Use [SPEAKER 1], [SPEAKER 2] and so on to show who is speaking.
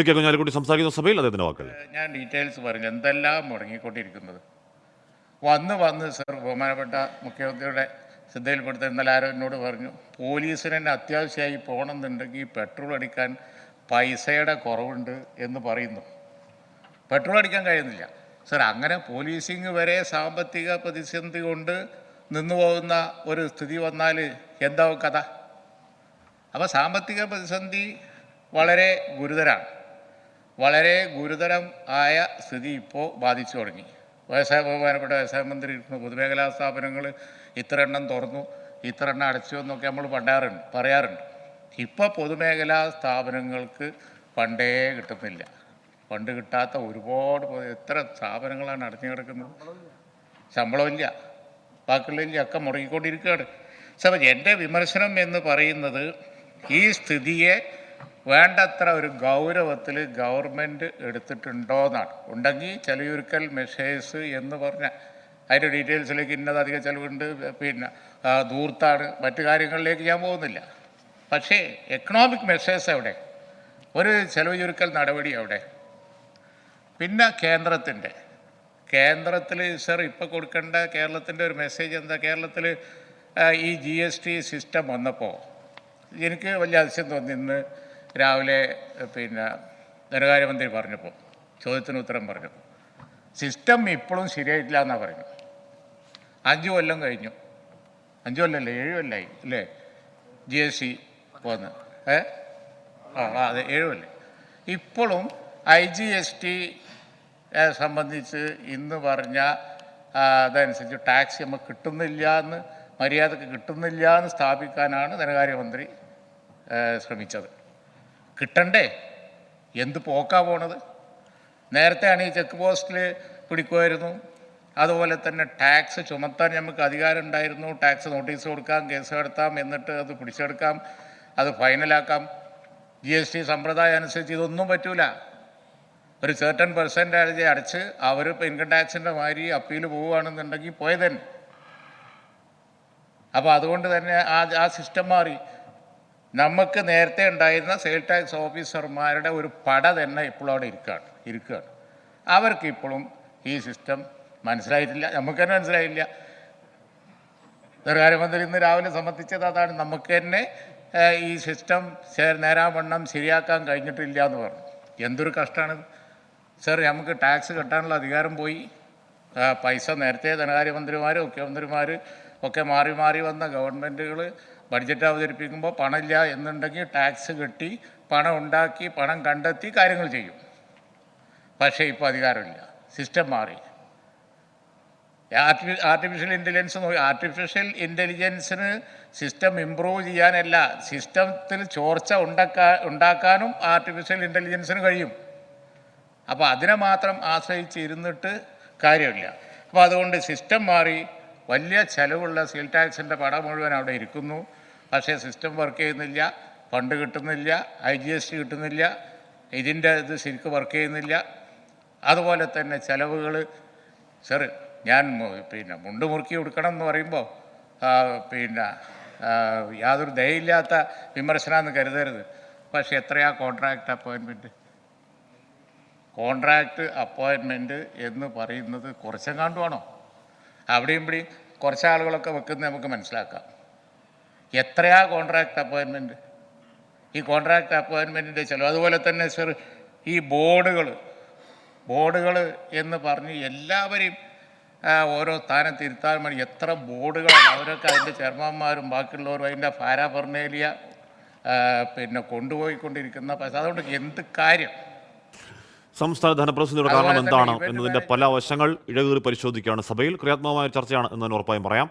[SPEAKER 1] P K Kunhalikutty സംസാരിക്കുന്ന സഭയിൽ അദ്ദേഹത്തിന്റെ വാക്കുകൾ.
[SPEAKER 2] ഞാൻ ഡീറ്റെയിൽസ് പറഞ്ഞു എന്തെല്ലാം മുടങ്ങിക്കൊണ്ടിരിക്കുന്നത്? വന്ന് വന്ന് സർ ബഹുമാനപ്പെട്ട മുഖ്യമന്ത്രിയുടെ ശ്രദ്ധയിൽപ്പെടുത്ത ഇന്നലെ ആരോ എന്നോട് പറഞ്ഞു പോലീസിന് തന്നെ അത്യാവശ്യമായി പോകണമെന്നുണ്ടെങ്കിൽ പെട്രോൾ അടിക്കാൻ പൈസയുടെ കുറവുണ്ട് എന്ന് പറയുന്നു. പെട്രോൾ അടിക്കാൻ കഴിയുന്നില്ല. സർ അങ്ങനെ പോലീസിങ് വരെ സാമ്പത്തിക പ്രതിസന്ധി കൊണ്ട് നിന്നു പോകുന്ന ഒരു സ്ഥിതി വന്നാൽ എന്താവും കഥ? അപ്പോൾ സാമ്പത്തിക പ്രതിസന്ധി വളരെ ഗുരുതരമാണ് വളരെ ഗുരുതരം ആയ സ്ഥിതി ഇപ്പോൾ ബാധിച്ചു തുടങ്ങി. വ്യവസായ ബഹുമാനപ്പെട്ട വ്യവസായ മന്ത്രി ഇരിക്കുന്നു. പൊതുമേഖലാ സ്ഥാപനങ്ങൾ ഇത്ര എണ്ണം തുറന്നു ഇത്ര എണ്ണം അടച്ചു എന്നൊക്കെ നമ്മൾ പണ്ടാറുണ്ട് പറയാറുണ്ട്. ഇപ്പോൾ പൊതുമേഖലാ സ്ഥാപനങ്ങൾക്ക് പണ്ടേ കിട്ടുന്നില്ല. പണ്ട് കിട്ടാത്ത ഒരുപാട് എത്ര സ്ഥാപനങ്ങളാണ് അടഞ്ഞു കിടക്കുന്നത്? ശമ്പളമില്ല ബാക്കിയുള്ളതിന്റെ ഒക്കെ മുടങ്ങിക്കൊണ്ടിരിക്കുകയാണ്. സാർ എന്റെ വിമർശനം എന്ന് പറയുന്നത് ഈ സ്ഥിതിയെ വേണ്ടത്ര ഒരു ഗൗരവത്തിൽ ഗവൺമെന്റ് എടുത്തിട്ടുണ്ടോ എന്നാണ് ഉണ്ടെങ്കിൽ ചെലയുരുക്കൽ മെഷേഴ്സ് എന്ന് പറഞ്ഞ അതിന്റെ ഡീറ്റെയിൽസിലേക്ക് ഇന്നത് ചിലവുണ്ട് പിന്നെ ദൂർത്താണ് മറ്റു കാര്യങ്ങളിലേക്ക് ഞാൻ പോകുന്നില്ല. പക്ഷേ എക്കണോമിക് മെഷേഴ്സ് എവിടെ? ഒരു ചെലവ് ചുരുക്കൽ നടപടി എവിടെ? പിന്നെ കേന്ദ്രത്തിന്റെ. കേന്ദ്രത്തിൽ സർ ഇപ്പോൾ കൊടുക്കേണ്ട കേരളത്തിന്റെ ഒരു മെസ്സേജ് എന്താ? കേരളത്തിൽ ഈ ജി എസ് ടി സിസ്റ്റം വന്നപ്പോൾ എനിക്ക് വലിയ അതിശയം തോന്നി. ഇന്ന് രാവിലെ പിന്നെ ധനകാര്യമന്ത്രി പറഞ്ഞപ്പോൾ ചോദ്യത്തിന് ഉത്തരം പറഞ്ഞപ്പോൾ സിസ്റ്റം ഇപ്പോഴും ശരിയായിട്ടില്ല എന്നാണ് പറഞ്ഞു അഞ്ച് കൊല്ലം കഴിഞ്ഞു. അഞ്ച് കൊല്ലമല്ലേ ഏഴ് കൊല്ലമായി അല്ലേ? ജി എസ് സി പോന്ന്. ഏ? ആ അതെ ഏഴ് കൊല്ലം? ഇപ്പോഴും ഐ ജി എസ് ടി സംബന്ധിച്ച് ഇന്ന് പറഞ്ഞ അതനുസരിച്ച് ടാക്സ് നമുക്ക് കിട്ടുന്നില്ല എന്ന് മര്യാദയ്ക്ക് കിട്ടുന്നില്ല എന്ന് സ്ഥാപിക്കാനാണ് ധനകാര്യമന്ത്രി ശ്രമിച്ചത്. കിട്ടണ്ടേ? എന്ത് പോക്കാ പോണത്? നേരത്തെ ആണ് ഈ ചെക്ക് പോസ്റ്റിൽ പിടിക്കുമായിരുന്നു അതുപോലെ തന്നെ ടാക്സ് ചുമത്താൻ നമുക്ക് അധികാരം ഉണ്ടായിരുന്നു ടാക്സ് നോട്ടീസ് കൊടുക്കാം കേസ് കടത്താം എന്നിട്ട് അത് പിടിച്ചെടുക്കാം അത് ഫൈനലാക്കാം. ജി എസ് ടി സമ്പ്രദായം അനുസരിച്ച് ഇതൊന്നും പറ്റൂല. ഒരു certain പെർസെന്റേജ് അടച്ച് അവർ ഇപ്പോൾ ഇൻകം ടാക്സിന്റെ മാതിരി അപ്പീൽ പോവുകയാണെന്നുണ്ടെങ്കിൽ പോയതന്നെ. അപ്പോൾ അതുകൊണ്ട് തന്നെ ആ ആ സിസ്റ്റം മാറി. നമുക്ക് നേരത്തെ ഉണ്ടായിരുന്ന സെയിൽ ടാക്സ് ഓഫീസർമാരുടെ ഒരു പട തന്നെ ഇപ്പോഴും അവിടെ ഇരിക്കുകയാണ് ഇരിക്കുകയാണ് അവർക്ക് ഇപ്പോഴും ഈ സിസ്റ്റം മനസ്സിലായിട്ടില്ല നമുക്ക് തന്നെ മനസ്സിലായില്ല. ധനകാര്യമന്ത്രി ഇന്ന് രാവിലെ സമ്മതിച്ചത് അതാണ് നമുക്ക് തന്നെ ഈ സിസ്റ്റം നേരാവണ്ണം ശരിയാക്കാൻ കഴിഞ്ഞിട്ടില്ല എന്ന് പറഞ്ഞു. എന്തൊരു കഷ്ടമാണ് സർ നമുക്ക് ടാക്സ് കെട്ടാനുള്ള അധികാരം പോയി. പൈസ നേരത്തെ ധനകാര്യമന്ത്രിമാർ മുഖ്യമന്ത്രിമാർ ഒക്കെ മാറി മാറി വന്ന ഗവൺമെന്റുകൾ ബഡ്ജറ്റ് അവതരിപ്പിക്കുമ്പോൾ പണമില്ല എന്നുണ്ടെങ്കിൽ ടാക്സ് കെട്ടി പണം ഉണ്ടാക്കി പണം കണ്ടെത്തി കാര്യങ്ങൾ ചെയ്യും. പക്ഷേ ഇപ്പോൾ അധികാരമില്ല. സിസ്റ്റം മാറി. ആർട്ടി ആർട്ടിഫിഷ്യൽ ഇന്റലിജൻസ് ആർട്ടിഫിഷ്യൽ ഇന്റലിജൻസിന് സിസ്റ്റം ഇമ്പ്രൂവ് ചെയ്യാനല്ല സിസ്റ്റത്തിൽ ചോർച്ച ഉണ്ടാക്കാ ഉണ്ടാക്കാനും ആർട്ടിഫിഷ്യൽ ഇന്റലിജൻസിന് കഴിയും. അപ്പോൾ അതിനെ മാത്രം ആശ്രയിച്ച് ഇരുന്നിട്ട് കാര്യമില്ല. അപ്പോൾ അതുകൊണ്ട് സിസ്റ്റം മാറി വലിയ ചിലവുള്ള സെയിൽ ടാക്സിന്റെ പടം മുഴുവൻ അവിടെ ഇരിക്കുന്നു. പക്ഷേ സിസ്റ്റം വർക്ക് ചെയ്യുന്നില്ല ഫണ്ട് കിട്ടുന്നില്ല ഐ ജി എസ് ടി കിട്ടുന്നില്ല ഇതിന്റെ ഇത് ശരിക്കും വർക്ക് ചെയ്യുന്നില്ല. അതുപോലെ തന്നെ ചിലവുകൾ സർ ഞാൻ പിന്നെ മുണ്ട് മുറുക്കി കൊടുക്കണം എന്ന് പറയുമ്പോൾ പിന്നെ യാതൊരു ദയയില്ലാത്ത വിമർശനമെന്ന് കരുതരുത്. പക്ഷേ എത്രയാ കോൺട്രാക്റ്റ് അപ്പോയിൻമെന്റ് കോൺട്രാക്റ്റ് അപ്പോയിൻമെന്റ് എന്ന് പറയുന്നത് കുറച്ചെങ്ങാണ്ടുമാണോ അവിടെയും ഇവിടെയും കുറച്ച് ആളുകളൊക്കെ വെക്കുന്നത് നമുക്ക് മനസ്സിലാക്കാം. എത്രയാ കോൺട്രാക്ട് അപ്പോയിൻമെന്റ് ഈ കോൺട്രാക്ട് അപ്പോയിൻമെന്റിന്റെ ചിലവ്. അതുപോലെ തന്നെ സർ ഈ ബോർഡുകൾ ബോർഡുകൾ എന്ന് പറഞ്ഞ് എല്ലാവരെയും ഓരോ സ്ഥാനത്ത് ഇരുത്താൻ വേണ്ടി എത്ര ബോർഡുകളാണ്. അവരൊക്കെ അതിന്റെ ചെയർമാന്മാരും ബാക്കിയുള്ളവരും അതിന്റെ ഫാരാഫർണേലിയ പിന്നെ കൊണ്ടുപോയിക്കൊണ്ടിരിക്കുന്ന പൈസ. അതുകൊണ്ട് എന്ത് കാര്യം?
[SPEAKER 1] സംസ്ഥാന ധനപ്രതിസന്ധിയുടെ കാരണം എന്താണ്
[SPEAKER 2] എന്നതിന്റെ
[SPEAKER 1] എന്നതിന്റെ പല വശങ്ങൾ ഇഴകീറി പരിശോധിക്കുകയാണ് സഭയിൽ. ക്രിയാത്മകമായ ചർച്ചയാണ് എന്ന് തന്നെ ഉറപ്പായും പറയാം.